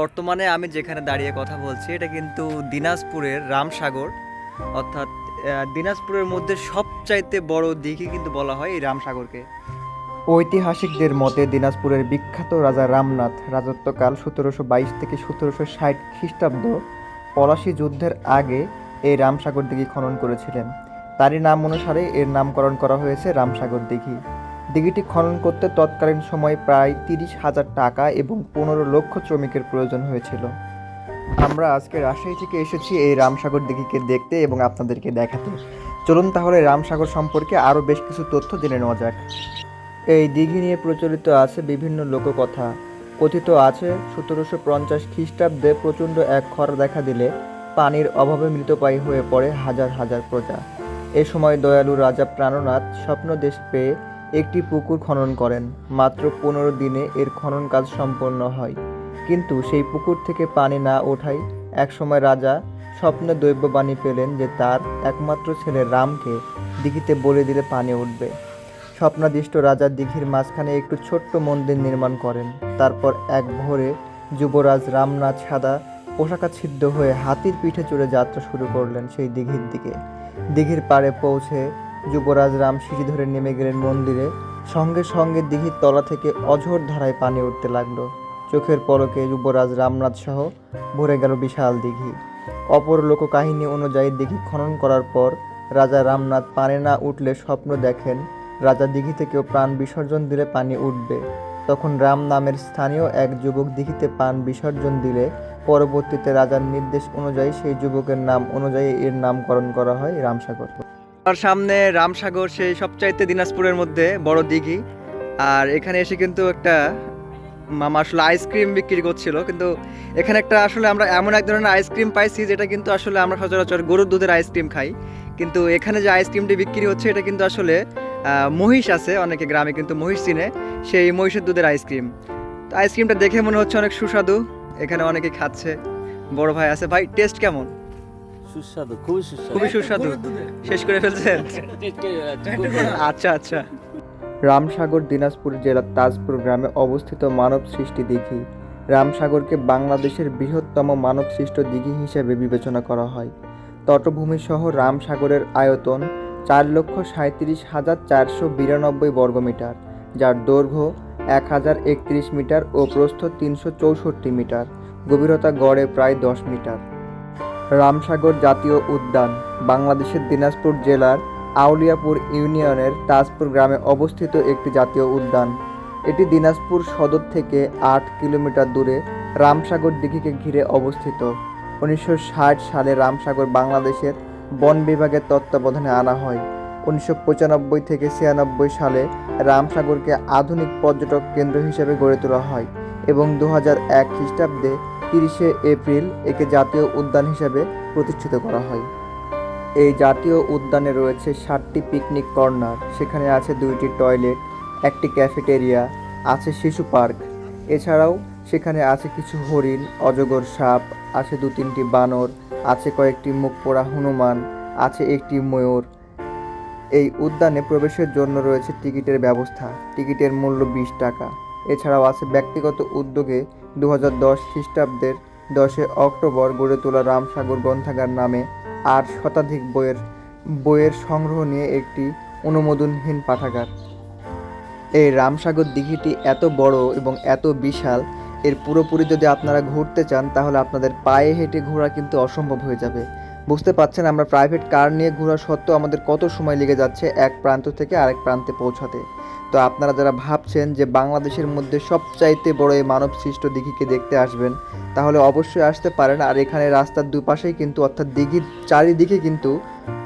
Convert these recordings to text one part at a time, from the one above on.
বর্তমানে আমি যেখানে দাঁড়িয়ে কথা বলছি, এটা কিন্তু দিনাজপুরের রামসাগর। অর্থাৎ দিনাজপুরের মধ্যে সবচাইতে বড় দিঘি কিন্তু বলা হয় এই রামসাগরকে। ঐতিহাসিকদের মতে দিনাজপুরের বিখ্যাত রাজা রামনাথ রাজত্বকাল সতেরোশো বাইশ থেকে সতেরোশো ষাট খ্রিস্টাব্দ পলাশী যুদ্ধের আগে এই রামসাগর দিঘি খনন করেছিলেন। তারই নাম অনুসারে এর নামকরণ করা হয়েছে রামসাগর দিঘি। দিঘিটি খনন করতে তৎকালীন সময় প্রায় তিরিশ হাজার টাকা এবং পনেরো লক্ষ শ্রমিকের প্রয়োজন হয়েছিল। আমরা আজকে রাজশাহী থেকে এসেছি এই রামসাগর দিঘিকে দেখতে এবং আপনাদেরকে দেখাতে। চলুন তাহলে রামসাগর সম্পর্কে আরও বেশ কিছু তথ্য জেনে নেওয়া যাক। এই দিঘি নিয়ে প্রচলিত আছে বিভিন্ন লোককথা। কথিত আছে, সতেরোশো পঞ্চাশ খ্রিস্টাব্দে প্রচণ্ড এক খরা দেখা দিলে পানির অভাবে মৃতপায়ী হয়ে পড়ে হাজার হাজার প্রজা। এ সময় দয়ালু রাজা প্রাণনাথ স্বপ্নদেশ পেয়ে একটি পুকুর খনন করেন। মাত্র পনেরো দিনে এর খনন কাজ সম্পন্ন হয়। কিন্তু সেই পুকুর থেকে পানি না ওঠায় একসময় রাজা স্বপ্নে দৈববাণী পেলেন যে তার একমাত্র ছেলে রামকে দিঘিতে বলে দিলে পানি উঠবে। স্বপ্নাদিষ্ট রাজা দিঘির মাঝখানে একটু ছোট্ট মন্দির নির্মাণ করেন। তারপর এক ভোরে যুবরাজ রামনাথ সাদা পোশাকাচ্ছিদ্র হয়ে হাতির পিঠে চড়ে যাত্রা শুরু করলেন সেই দিঘির দিকে। দিঘির পাড়ে পৌঁছে যুবরাজ রাম সিঁড়ি ধরে নেমে গেলেন মন্দিরে। সঙ্গে সঙ্গে দিঘির তলা থেকে অঝোর ধারায় পানি উঠতে লাগল। চোখের পলকে যুবরাজ রামনাথ সহ ভরে গেল বিশাল দিঘি। অপর লোককাহিনী অনুযায়ী দিঘি খনন করার পর রাজা রামনাথ পানে না উঠলে স্বপ্ন দেখেন, রাজা দিঘি থেকেও প্রাণ বিসর্জন দিলে পানি উঠবে। তখন রাম নামের স্থানীয় এক যুবক দিঘিতে প্রাণ বিসর্জন দিলে পরবর্তীতে রাজার নির্দেশ অনুযায়ী সেই যুবকের নাম অনুযায়ী এর নামকরণ করা হয় রামসাগর। আর সামনে রামসাগর, সেই সবচাইতে দিনাজপুরের মধ্যে বড় দিঘি। আর এখানে এসে কিন্তু একটা, মামা আসলে আইসক্রিম বিক্রি করছিল। কিন্তু এখানে একটা আসলে আমরা এমন এক ধরনের আইসক্রিম পাইছি, যেটা কিন্তু আসলে আমরা সচরাচর গরুর দুধের আইসক্রিম খাই। কিন্তু এখানে যে আইসক্রিমটি বিক্রি হচ্ছে, এটা কিন্তু আসলে মহিষ আছে, অনেকে গ্রামে কিন্তু মহিষ চিনে, সেই মহিষের দুধের আইসক্রিম তো আইসক্রিমটা দেখে মনে হচ্ছে অনেক সুস্বাদু। এখানে অনেকে খাচ্ছে। বড় ভাই আছে। ভাই টেস্ট কেমন? সুস্বাদু খুবই সুস্বাদু। খুবই সুস্বাদু। শেষ করে ফেলছেন? আচ্ছা আচ্ছা। রামসাগর দিনাজপুর জেলার তাজপুর গ্রামে অবস্থিত মানব সৃষ্টি দিঘি। রামসাগরকে বাংলাদেশের বৃহত্তম মানব সৃষ্ট দিঘি হিসেবে বিবেচনা করা হয়। তটভূমি সহ রামসাগরের আয়তন চার লক্ষ সাঁত্রিশ হাজার চারশো বিরানব্বই বর্গমিটার যার দৈর্ঘ্য এক হাজার একত্রিশ মিটার ও প্রস্থ তিনশো চৌষট্টি মিটার। গভীরতা গড়ে প্রায় দশ মিটার। রামসাগর জাতীয় উদ্যান, বাংলাদেশের দিনাজপুর জেলার আউলিয়াপুর ইউনিয়নের তাজপুর গ্রামে অবস্থিত একটি জাতীয় উদ্যান। এটি দিনাজপুর সদর থেকে আট কিলোমিটার দূরে রামসাগর দিঘিকে ঘিরে অবস্থিত। উনিশশো ষাট সালে রামসাগর বাংলাদেশের বন বিভাগের তত্ত্বাবধানে আনা হয়। উনিশশো পঁচানব্বই থেকে ছিয়ানব্বই সালে রামসাগরকে আধুনিক পর্যটক কেন্দ্র হিসেবে গড়ে তোলা হয় এবং দু এক খ্রিস্টাব্দে তিরিশে এপ্রিল একে জাতীয় উদ্যান হিসেবে প্রতিষ্ঠিত করা হয়। এই জাতীয় উদ্যানে রয়েছে ষাটটি পিকনিক কর্নার, সেখানে আছে দুইটি টয়লেট, একটি ক্যাফেটেরিয়া, আছে শিশু পার্ক। এছাড়াও সেখানে আছে কিছু হরিণ, অজগর সাপ, আছে দু তিনটি বানর, আছে কয়েকটি মুখ পোড়া হনুমান, আছে একটি ময়ূর। এই উদ্যানে প্রবেশের জন্য রয়েছে টিকিটের ব্যবস্থা। টিকিটের মূল্য বিশ টাকা। এছাড়াও আছে ব্যক্তিগত উদ্যোগে দু হাজার দশ খ্রিস্টাব্দের দশে অক্টোবর গড়ে তোলা রামসাগর গ্রন্থাগার নামে আট শতাধিক বইয়ের বইয়ের সংগ্রহ নিয়ে একটি অনুমোদনহীন পাঠাগার। এই রামসাগর দিঘিটি এত বড় এবং এত বিশাল, এর পুরোপুরি যদি আপনারা ঘুরতে চান, তাহলে আপনাদের পায়ে হেঁটে ঘোরা কিন্তু অসম্ভব হয়ে যাবে। বুঝতে পারছেন, আমরা প্রাইভেট কার নিয়ে ঘোরা সত্ত্বেও আমাদের কত সময় লেগে যাচ্ছে এক প্রান্ত থেকে আরেক প্রান্তে পৌঁছাতে। তো আপনারা যারা ভাবছেন যে বাংলাদেশের মধ্যে সবচাইতে বড় এই মানব সৃষ্ট দিঘিকে দেখতে আসবেন, তাহলে অবশ্যই আসতে পারেন। আর এখানে রাস্তার দুপাশেই কিন্তু, অর্থাৎ দিঘির চারিদিকে কিন্তু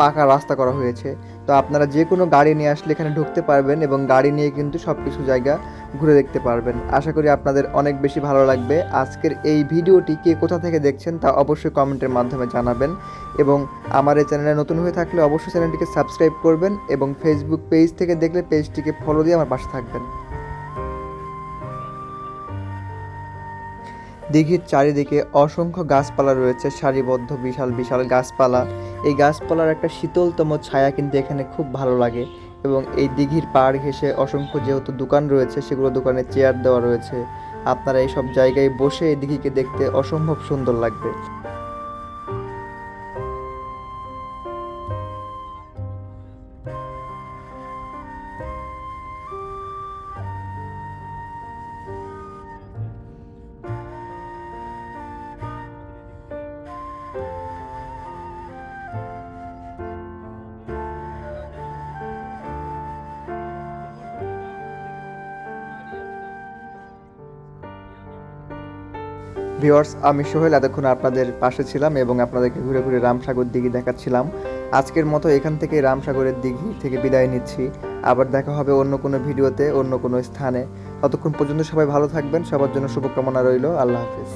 পাকা রাস্তা করা হয়েছে। তো আপনারা যে কোনো গাড়ি নিয়ে আসলে এখানে ঢুকতে পারবেন এবং গাড়ি নিয়ে কিন্তু সব কিছু জায়গা ঘুরে দেখতে পারবেন। আশা করি আপনাদের অনেক বেশি ভালো লাগবে। আজকের এই ভিডিওটি কে কোথা থেকে দেখছেন তা অবশ্যই কমেন্টের মাধ্যমে জানাবেন এবং আমার এই চ্যানেলে নতুন হয়ে থাকলে অবশ্যই চ্যানেলটিকে সাবস্ক্রাইব করবেন এবং ফেসবুক পেজ থেকে দেখলে পেজটিকে ফলো দিয়ে আমার পাশে থাকবেন। দিঘির চারিদিকে অসংখ্য গাছপালা রয়েছে, সারিবদ্ধ, বিশাল বিশাল গাছপালা। এই গাছপালার একটা শীতলতম ছায়া কিন্তু এখানে খুব ভালো লাগে। এবং এই দিঘির পাড় ঘেঁষে অসংখ্য যেহেতু দোকান রয়েছে, সেগুলো দোকানে চেয়ার দেওয়া রয়েছে। আপনারা এইসব জায়গায় বসে এই দিঘিকে দেখতে অসম্ভব সুন্দর লাগবে। ভিওয়ার্স আমি সোহেল, এতক্ষণ আপনাদের পাশে ছিলাম এবং আপনাদেরকে ঘুরে ঘুরে রামসাগর দিঘি দেখাচ্ছিলাম। আজকের মতো এখান থেকে রামসাগরের দিঘি থেকে বিদায় নিচ্ছি। আবার দেখা হবে অন্য কোনো ভিডিওতে, অন্য কোনো স্থানে। ততক্ষণ পর্যন্ত সবাই ভালো থাকবেন। সবার জন্য শুভকামনা রইল। আল্লাহ হাফিজ।